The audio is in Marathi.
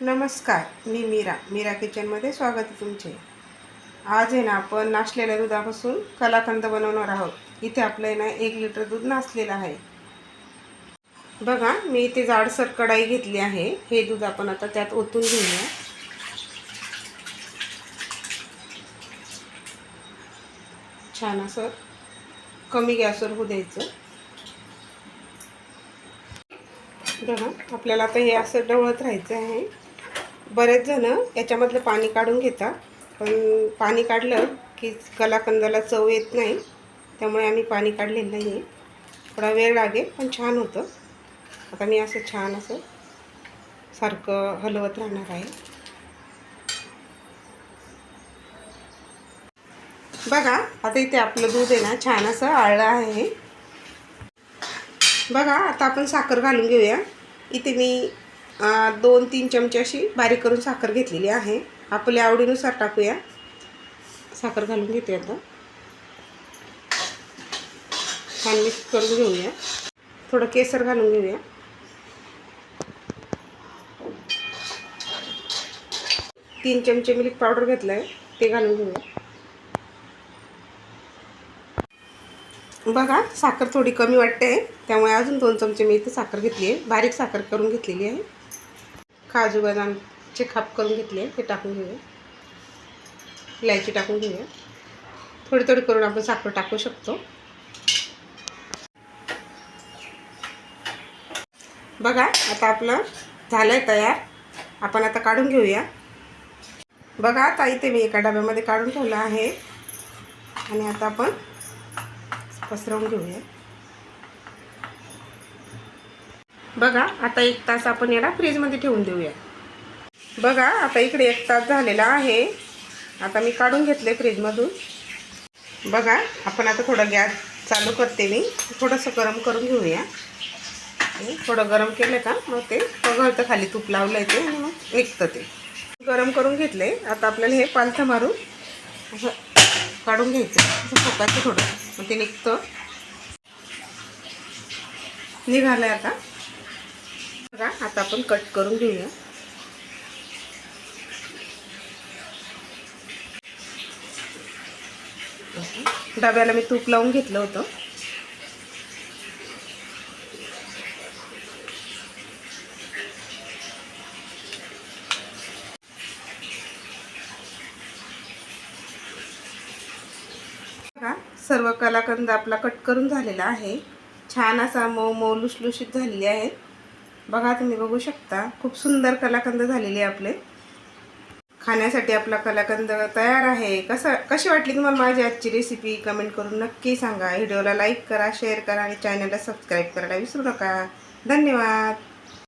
नमस्कार मी मीरा. मीरा किचनमध्ये स्वागत आहे तुमचे. आज आहे ना आपण नासलेल्या दुधापासून कलाकंद बनवणार आहोत. इथे आपलं आहे ना एक लिटर दूध नासलेलं आहे. बघा मी इथे जाडसर कढाई घेतली आहे. हे दूध आपण आता त्यात ओतून घेऊया. छान असं कमी गॅसवर होऊ द्यायचं. बघा आपल्याला आता हे असं ढवळत राहायचं आहे. बरेच जण याच्यामधलं पाणी काढून घेतात. पण पाणी काढलं की कलाकंदाला चव येत नाही. त्यामुळे आम्ही पाणी काढलेलं नाही आहे थोडा वेळ लागेल पण छान होतं. आता मी असं छान असं सारखं हलवत राहणार आहे. बघा आता इथे आपलं दूध आहे ना छान असं आळलं आहे. बघा आता आपण साखर घालून घेऊया. इथे मी दोन तीन चमचे अशी बारीक करून साखर घेतलेली आहे. आपल्या आवडीनुसार टाकूया. साखर घालून घेते आता. छान मिक्स करून घेऊया. थोडं केसर घालून घेऊया. तीन चमचे मिल्क पावडर घेतलं आहे ते घालून घेऊया. बघा साखर थोडी कमी वाटते त्यामुळे अजून दोन चमचे मी इथे साखर घेतली आहे बारीक साखर करून घेतलेली आहे. काजू बदामचे खाप करून घेतले ते टाकून घेऊया. इलायची टाकून घेऊया. थोडी थोडी करून आपण साखर टाकू शकतो. बघा आता आपलं झालं आहे तयार. आपण आता काढून घेऊया. बघा आता इथे मी एका डब्यामध्ये काढून ठेवलं आहे. आणि आता आपण पसरवून घेऊया. बघा आता एक तास आपण याला फ्रीजमध्ये ठेवून देऊया. बघा आता इकडे एक तास झालेला आहे. आता मी काढून घेतले फ्रीजमधून. बघा आपण आता थोडा गॅस चालू करते मी. थोडंसं गरम करून घेऊया. आणि थोडं गरम केलं का? मग ते पगळतं खाली तूप लावलं ते आणि मग विकतं ते. गरम करून घेतले आता आपल्याला हे पालथं मारून असं काढून घ्यायचं. असं फुकायचं थोडं. मग ते निघतं. निघालं आता. बघा आता आपण कट करून घेऊया. डब्याला मी तूप लावून घेतलं होतं. सर्व कलाकंद आपला कट करून झालेला आहे. छान असा मऊ मऊ लुसलुशीत झालेली आहे. बघा तुम्ही बघू शकता. खूप सुंदर कलाकंद झालेले आहे आपले. खाण्यासाठी आपला कलाकंद तयार आहे. कसं कशी वाटली तुम्हाला माझी आजची रेसिपी कमेंट करून नक्की सांगा. व्हिडिओला लाईक करा शेअर करा आणि चॅनलला सबस्क्राईब करायला विसरू नका. धन्यवाद.